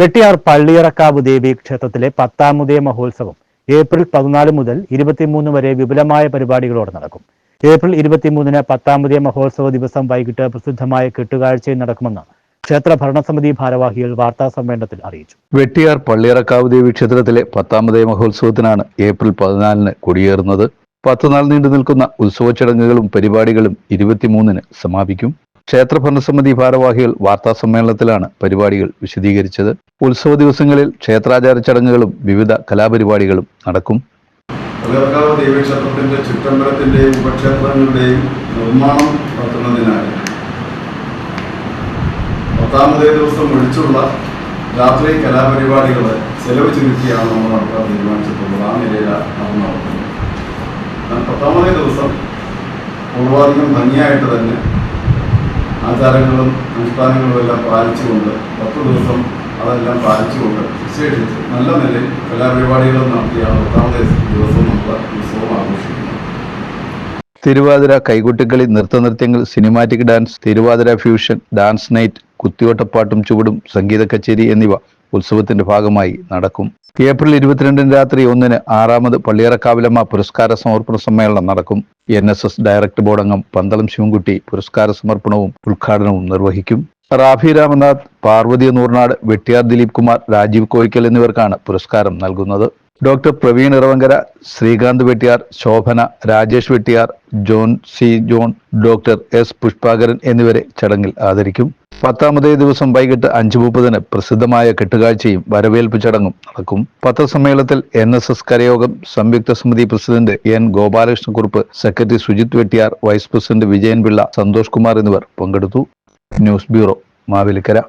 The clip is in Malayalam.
വെട്ടിയാർ പള്ളിയറക്കാവ് ദേവി ക്ഷേത്രത്തിലെ പത്താമുദയ മഹോത്സവം ഏപ്രിൽ പതിനാല് മുതൽ ഇരുപത്തിമൂന്ന് വരെ വിപുലമായ പരിപാടികളോടെ നടക്കും. ഏപ്രിൽ ഇരുപത്തിമൂന്നിന് പത്താമുദയ മഹോത്സവ ദിവസം വൈകിട്ട് പ്രസിദ്ധമായ കെട്ടുകാഴ്ചയും നടക്കുമെന്ന് ക്ഷേത്ര ഭരണസമിതി ഭാരവാഹികൾ വാർത്താ സമ്മേളനത്തിൽ അറിയിച്ചു. വെട്ടിയാർ പള്ളിയറക്കാവ് ദേവി ക്ഷേത്രത്തിലെ പത്താമതേ മഹോത്സവത്തിനാണ് ഏപ്രിൽ പതിനാലിന് കൊടിയേറുന്നത്. പത്തുനാൾ നീണ്ടു നിൽക്കുന്ന ഉത്സവ ചടങ്ങുകളും പരിപാടികളും ഇരുപത്തിമൂന്നിന് സമാപിക്കും. ക്ഷേത്ര ഭരണസമിതി ഭാരവാഹികൾ വാർത്താ സമ്മേളനത്തിലാണ് പരിപാടികൾ വിശദീകരിച്ചത്. ഉത്സവ ദിവസങ്ങളിൽ ക്ഷേത്രാചാര ചടങ്ങുകളും വിവിധ കലാപരിപാടികളും നടക്കും. പള്ളിയർക്കാവ് ദേവീക്ഷേത്രത്തിന്റെ ചുറ്റമ്പലത്തിന്റെയും ഉപക്ഷേത്രങ്ങളുടെയും നിർമ്മാണം നടത്തുന്നതിനായി പത്താമതേ ദിവസം ഒഴിച്ചുള്ള രാത്രി കലാപരിപാടികൾ ചെലവ് ചുരുക്കിയാണ് നമ്മൾ നടത്താൻ തീരുമാനിച്ചിട്ടുള്ളത്. ആ നിലയിലാണ് നമ്മൾ നടത്തുന്നത്. പത്താമതേ ദിവസം പൂർവാധികം ഭംഗിയായിട്ട് തന്നെ ആചാരങ്ങളും അനുഷ്ഠാനങ്ങളും എല്ലാം പാലിച്ചുകൊണ്ട് പത്ത് ദിവസം അതെല്ലാം പാലിച്ചുകൊണ്ട് വിശേഷിച്ച് നല്ല നിലയിൽ കലാപരിപാടികളും നടത്തിയ പത്താമത്തെ ദിവസം നമ്മൾ ഉത്സവം ആഘോഷിക്കുന്നു. തിരുവാതിര കൈകൊട്ടിക്കളി നൃത്തനൃത്യങ്ങൾ cinematic dance Thiruvathira fusion dance night കുത്തിയോട്ടപ്പാട്ടും ചുവടും സംഗീത കച്ചേരി എന്നിവ ഉത്സവത്തിന്റെ ഭാഗമായി നടക്കും. ഏപ്രിൽ ഇരുപത്തിരണ്ടിന് രാത്രി ഒന്നിന് ആറാമത് പള്ളിയറക്കാവിലമ്മ പുരസ്കാര സമർപ്പണ സമ്മേളനം നടക്കും. N S S director board അംഗം പന്തളം ശിവൻകുട്ടി പുരസ്കാര സമർപ്പണവും ഉദ്ഘാടനവും നിർവഹിക്കും. റാഫി രാമനാഥ് പാർവതി നൂർനാട് വെട്ടിയാർ ദിലീപ് കുമാർ രാജീവ് കോയിക്കൽ എന്നിവർക്കാണ് പുരസ്കാരം നൽകുന്നത്. Doctor Praveen Iravankara Srikanth Vettiyar Shobhana Rajesh Vettiyar John C John doctor S Pushpakaran എന്നിവരെ ചടങ്ങിൽ ആദരിക്കും. പത്താമതേ ദിവസം വൈകിട്ട് അഞ്ചു മുപ്പതിന് പ്രസിദ്ധമായ കെട്ടുകാഴ്ചയും വരവേൽപ്പ് ചടങ്ങും നടക്കും. പത്രസമ്മേളനത്തിൽ എൻ എസ് എസ് കരയോഗം സംയുക്ത സമിതി president N Gopalakrishnakurup secretary Sujith Vettiyar vice president Vijayan Pillai Santhosh Kumar എന്നിവർ പങ്കെടുത്തു. News bureau Mavelikkara.